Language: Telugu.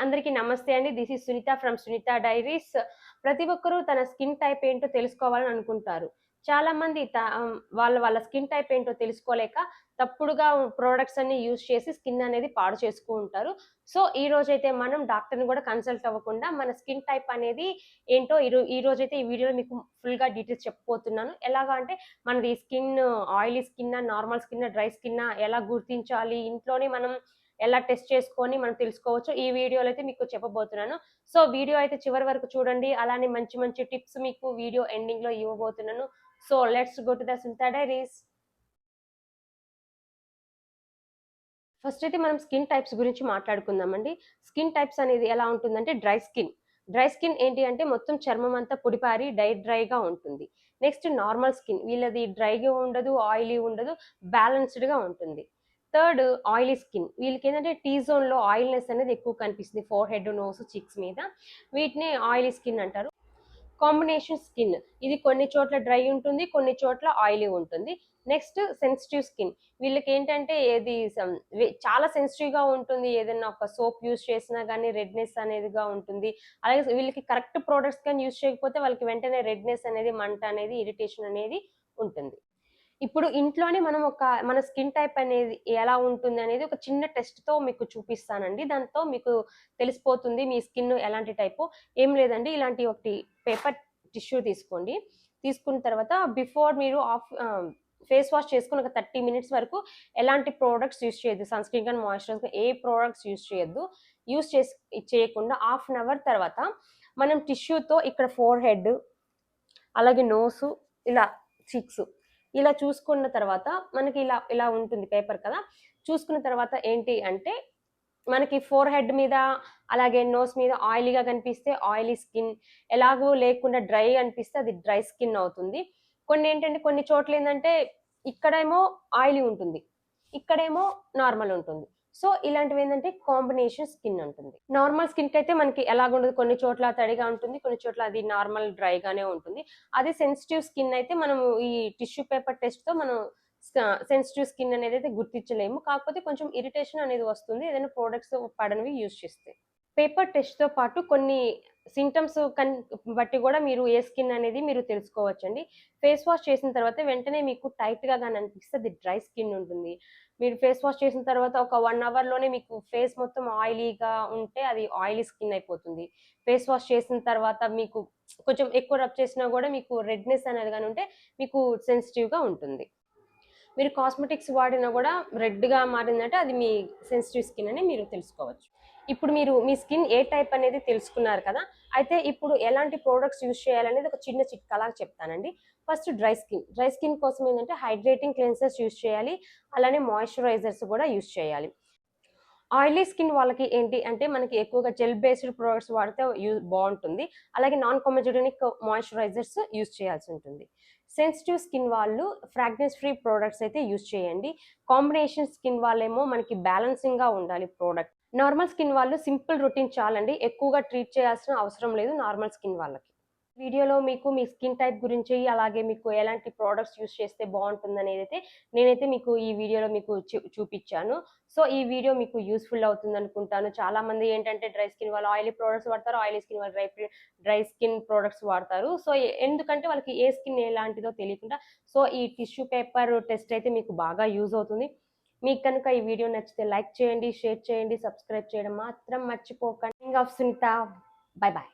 అందరికీ నమస్తే అండి. This is Sunitha from Sunitha diaries ప్రతి ఒక్కరూ తన స్కిన్ టైప్ ఏంటో తెలుసుకోవాలని అనుకుంటారు. చాలా మంది త- వాళ్ళ వాళ్ళ స్కిన్ టైప్ ఏంటో తెలుసుకోలేక తప్పుడుగా ప్రోడక్ట్స్ అన్ని యూజ్ చేసి స్కిన్ అనేది పాడు చేసుకు ఉంటారు. సో ఈ రోజైతే మనం డాక్టర్ని కూడా కన్సల్ట్ అవ్వకుండా మన స్కిన్ టైప్ అనేది ఏంటో ఈ రో- ఈ రోజైతే ఈ వీడియోలో మీకు ఫుల్గా డీటెయిల్స్ చెప్పబోతున్నాను. ఎలాగా అంటే మనది స్కిన్ ఆయిలీ స్కిన్నా నార్మల్ స్కిన్నా డ్రై స్కిన్నా ఎలా గుర్తించాలి? ఇంట్లోనే మనం ఎలా టెస్ట్ చేసుకొని మనం తెలుసుకోవచ్చు. ఈ వీడియోలో అయితే మీకు చెప్పబోతున్నాను. సో వీడియో అయితే చివరి వరకు చూడండి. అలానే మంచి మంచి టిప్స్ మీకు వీడియో ఎండింగ్లో ఇవ్వబోతున్నాను. So let's go to the సుల్తా diaries. First అయితే మనం స్కిన్ టైప్స్ గురించి మాట్లాడుకుందామండి. స్కిన్ టైప్స్ అనేది ఎలా ఉంటుందంటే డ్రై స్కిన్. డ్రై స్కిన్ ఏంటి అంటే మొత్తం చర్మం అంతా పొడిపారి డై డ్రైగా ఉంటుంది. Next normal skin. వీళ్ళది డ్రైగా ఉండదు ఆయిలీ ఉండదు బ్యాలెన్స్డ్గా ఉంటుంది. Third oily skin. వీళ్ళకి ఏంటంటే టీ జోన్లో ఆయిల్నెస్ అనేది ఎక్కువ కనిపిస్తుంది ఫోర్ హెడ్ నోస్ చిక్స్ మీద. వీటిని ఆయిలీ స్కిన్ అంటారు. Combination skin. ఇది కొన్ని చోట్ల డ్రై ఉంటుంది కొన్ని చోట్ల ఆయిలీ ఉంటుంది. Next sensitive skin. వీళ్ళకి ఏంటంటే ఏది చాలా సెన్సిటివ్గా ఉంటుంది. ఏదైనా ఒక సోప్ యూస్ చేసినా కానీ రెడ్నెస్ అనేదిగా ఉంటుంది. అలాగే వీళ్ళకి కరెక్ట్ ప్రోడక్ట్స్ కానీ యూస్ చేయకపోతే వాళ్ళకి వెంటనే రెడ్నెస్ అనేది మంట అనేది ఇరిటేషన్ అనేది ఉంటుంది. ఇప్పుడు ఇంట్లోనే మనం ఒక మన స్కిన్ టైప్ అనేది ఎలా ఉంటుంది అనేది ఒక చిన్న టెస్ట్తో మీకు చూపిస్తానండి. దాంతో మీకు తెలిసిపోతుంది మీ స్కిన్ ఎలాంటి టైపు. ఏం లేదండి ఇలాంటి ఒకటి పేపర్ టిష్యూ తీసుకోండి. తీసుకున్న తర్వాత బిఫోర్ మీరు ఆఫ్ ఫేస్ వాష్ చేసుకుని ఒక థర్టీ మినిట్స్ వరకు ఎలాంటి ప్రోడక్ట్స్ యూస్ చేయొద్దు. సన్ స్క్రీన్ కానీ మాయిశ్చరైజర్ ఏ ప్రోడక్ట్స్ యూస్ చేయొద్దు. యూస్ చేసి చేయకుండా హాఫ్ అన్ అవర్ తర్వాత మనం టిష్యూతో ఇక్కడ ఫోర్ హెడ్ అలాగే నోసు ఇలా చిక్స్ ఇలా చూసుకున్న తర్వాత మనకి ఇలా ఇలా ఉంటుంది పేపర్ కదా. చూసుకున్న తర్వాత ఏంటి అంటే మనకి ఫోర్ హెడ్ మీద అలాగే నోస్ మీద ఆయిలీగా కనిపిస్తే ఆయిలీ స్కిన్ ఎలాగో లేకుండా డ్రై అనిపిస్తే అది డ్రై స్కిన్ అవుతుంది. కొన్ని ఏంటంటే కొన్ని చోట్ల ఏంటంటే ఇక్కడేమో ఆయిలీ ఉంటుంది ఇక్కడేమో నార్మల్ ఉంటుంది. సో ఇలాంటివి ఏంటంటే కాంబినేషన్ స్కిన్ ఉంటుంది. నార్మల్ స్కిన్కి అయితే మనకి ఎలాగుండదు. కొన్ని చోట్ల తడిగా ఉంటుంది. కొన్ని చోట్ల అది నార్మల్ డ్రైగానే ఉంటుంది. అదే సెన్సిటివ్ స్కిన్ అయితే మనం ఈ టిష్యూ పేపర్ టెస్ట్తో మనం సెన్సిటివ్ స్కిన్ అనేది అయితే గుర్తించలేము. కాకపోతే కొంచెం ఇరిటేషన్ అనేది వస్తుంది. ఏదైనా ప్రోడక్ట్స్ పడనివి యూజ్ చేస్తే. పేపర్ టెస్ట్తో పాటు కొన్ని సింటమ్స్ కన్ బట్టి కూడా మీరు ఏ స్కిన్ అనేది మీరు తెలుసుకోవచ్చండి. ఫేస్ వాష్ చేసిన తర్వాత వెంటనే మీకు టైట్గా కానీ అనిపిస్తే అది డ్రై స్కిన్ ఉంటుంది. మీరు ఫేస్ వాష్ చేసిన తర్వాత ఒక వన్ అవర్లోనే మీకు ఫేస్ మొత్తం ఆయిలీగా ఉంటే అది ఆయిలీ స్కిన్ అయిపోతుంది. ఫేస్ వాష్ చేసిన తర్వాత మీకు కొంచెం ఎక్కువ రబ్ చేసినా కూడా మీకు రెడ్నెస్ అనేది కానీ ఉంటే మీకు సెన్సిటివ్గా ఉంటుంది. మీరు కాస్మెటిక్స్ వాడినా కూడా రెడ్గా మారిందంటే అది మీ సెన్సిటివ్ స్కిన్ అని మీరు తెలుసుకోవచ్చు. ఇప్పుడు మీరు మీ స్కిన్ ఏ టైప్ అనేది తెలుసుకున్నారు కదా అయితే ఇప్పుడు ఎలాంటి ప్రోడక్ట్స్ యూజ్ చేయాలనేది ఒక చిన్న చిట్కలాగా చెప్తానండి. First dry skin dry skin కోసం ఏంటంటే హైడ్రేటింగ్ క్లెన్సర్స్ యూస్ చేయాలి. అలానే మాయిశ్చరైజర్స్ కూడా యూజ్ చేయాలి. ఆయిలీ స్కిన్ వాళ్ళకి ఏంటి అంటే మనకి ఎక్కువగా జెల్ బేస్డ్ ప్రోడక్ట్స్ వాడితే యూజ్ బాగుంటుంది. అలాగే నాన్ కొమెజోనిక్ మాయిశ్చరైజర్స్ యూజ్ చేయాల్సి ఉంటుంది. సెన్సిటివ్ స్కిన్ వాళ్ళు ఫ్రాగ్రెన్స్ ఫ్రీ ప్రోడక్ట్స్ అయితే యూస్ చేయండి. కాంబినేషన్ స్కిన్ వాళ్ళేమో మనకి బ్యాలెన్సింగ్గా ఉండాలి ప్రోడక్ట్. నార్మల్ స్కిన్ వాళ్ళు సింపుల్ రొటీన్ చాలండి. ఎక్కువగా ట్రీట్ చేయాల్సిన అవసరం లేదు నార్మల్ స్కిన్ వాళ్ళకి. వీడియోలో మీకు మీ స్కిన్ టైప్ గురించి అలాగే మీకు ఎలాంటి ప్రోడక్ట్స్ యూస్ చేస్తే బాగుంటుంది అనేది అయితే నేనైతే మీకు ఈ వీడియోలో మీకు చూపించాను సో ఈ వీడియో మీకు యూస్ఫుల్ అవుతుంది అనుకుంటాను చాలా మంది ఏంటంటే డ్రై స్కిన్ వాళ్ళు ఆయిలీ ప్రోడక్ట్స్ వాడతారు ఆయిలీ స్కిన్ వాళ్ళు డ్రై డ్రై స్కిన్ ప్రోడక్ట్స్ వాడతారు. సో ఎందుకంటే వాళ్ళకి ఏ స్కిన్ ఎలాంటిదో తెలియకుండా సో ఈ టిష్యూ పేపర్ టెస్ట్ అయితే మీకు బాగా యూజ్ అవుతుంది. మీకు కనుక ఈ వీడియో నచ్చితే లైక్ చేయండి షేర్ చేయండి సబ్స్క్రైబ్ చేయడం మాత్రం మర్చిపోకండి. Of Sunitha bye bye